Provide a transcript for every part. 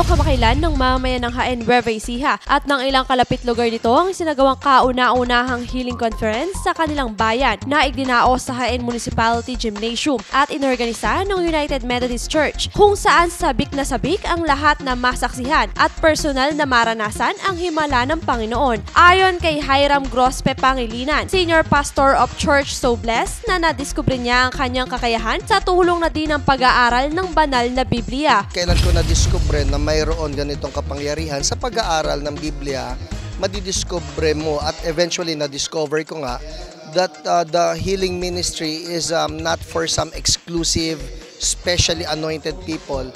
Kamakailan ng mamayan ng Haen Nueva Ecija at ng ilang kalapit lugar nito ang sinagawang kauna-unahang healing conference sa kanilang bayan na igdinao sa Haen Municipality Gymnasium at inorganisa ng United Methodist Church kung saan sabik na sabik ang lahat na masaksihan at personal na maranasan ang himala ng Panginoon. Ayon kay Hiram Grospe Pangilinan, Senior Pastor of Church So Blessed na nadiskubre niya ang kanyang kakayahan sa tulong na din ng pag-aaral ng banal na Biblia. Kailan ko na-discover na mayroon ganitong kapangyarihan sa pag-aaral ng Biblia, madidiscover mo at eventually na-discover ko nga that uh, the healing ministry is um, not for some exclusive, specially anointed people,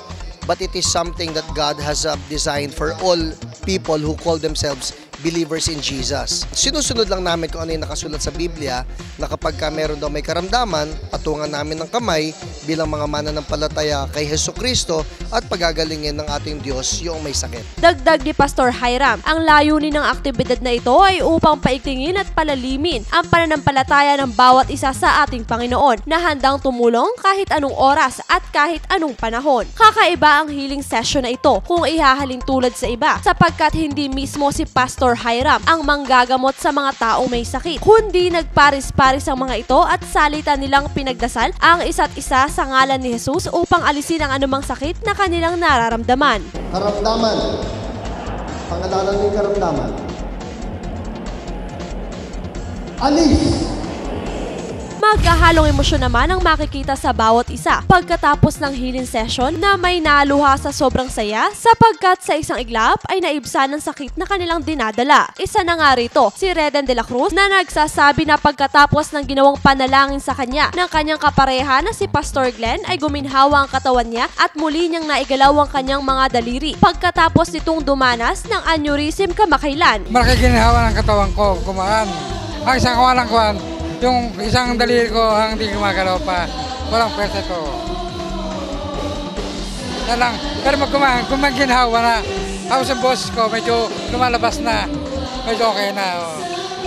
but it is something that God has uh, designed for all people who call themselves believers in Jesus. Sinusunod lang namin kung ano yung nakasulat sa Biblia na kapag ka meron daw may karamdaman, patungan namin ng kamay bilang mga mananampalataya kay Heso Kristo at pagagalingin ng ating Diyos yung may sakit. Dagdag ni Pastor Hiram, ang layunin ng aktibidad na ito ay upang paigtingin at palalimin ang pananampalataya ng bawat isa sa ating Panginoon na handang tumulong kahit anong oras at kahit anong panahon. Kakaiba ang healing session na ito kung ihahalin tulad sa iba sapagkat hindi mismo si Pastor Hiram ang manggagamot sa mga taong may sakit, kundi nagparis-paris ang mga ito at salita nilang pinagdasal ang isa't isa sa ngalan ni Jesus upang alisin ang anumang sakit na kanilang nararamdaman. Karamdaman. Pangalanan ng karamdaman. Alis! Magkahalong emosyon naman ang makikita sa bawat isa pagkatapos ng healing session na may naluha sa sobrang saya sapagkat sa isang iglap ay naibsan ng sakit na kanilang dinadala. Isa na nga rito, si Reden de la Cruz na nagsasabi na pagkatapos ng ginawang panalangin sa kanya ng kanyang kapareha na si Pastor Glenn ay guminhawa ang katawan niya at muli niyang naigalaw ang kanyang mga daliri pagkatapos nitong dumanas ng aneurysm kamakailan. Malaki ginhawa ng katawan ko, kumaan. Ang isang kawalang kuwan, yung isang daliri ko ang hindi gumagalaw pa. Walang pwesta ito. Yan lang. Pero magkumahan, kung magginhawa na, tapos ang boses ko medyo lumalabas na. Medyo okay na. Oh.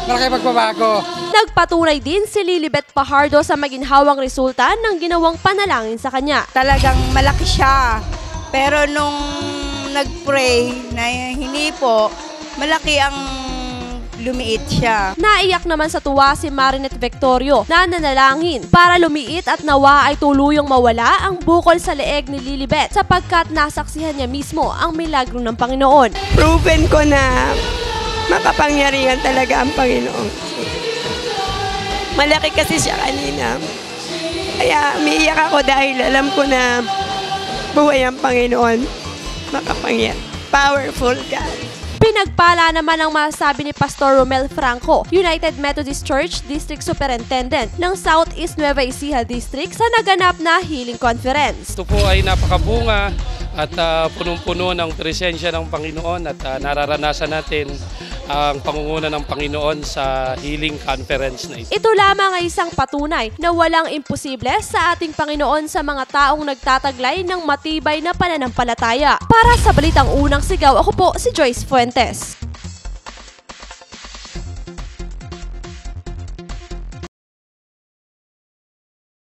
Malaki pagbabago. Nagpatunay din si Lilibet Pajardo sa maginhawang resulta ng ginawang panalangin sa kanya. talagang malaki siya. Pero nung nag-pray na hinipo, malaki ang lumiit siya. Naiyak naman sa tuwa si Marinette Victorio na nanalangin para lumiit at nawa ay tuluyang mawala ang bukol sa leeg ni Lilibet sapagkat nasaksihan niya mismo ang milagro ng Panginoon. Proven ko na makapangyarihan talaga ang Panginoon. Malaki kasi siya kanina. Kaya umiiyak ako dahil alam ko na buhay ang Panginoon. Makapangyarihan. Powerful God. Pinagpala naman ang masasabi ni Pastor Romel Franco, United Methodist Church District Superintendent ng Southeast Nueva Ecija District sa naganap na healing conference. Ito po ay napakabunga at ah, punong-puno ng presensya ng Panginoon at ah, nararanasan natin ang pangunguna ng Panginoon sa healing conference na ito. Ito lamang ay isang patunay na walang imposible sa ating Panginoon sa mga taong nagtataglay ng matibay na pananampalataya. Para sa Balitang Unang Sigaw, ako po si Joyce Fuentes.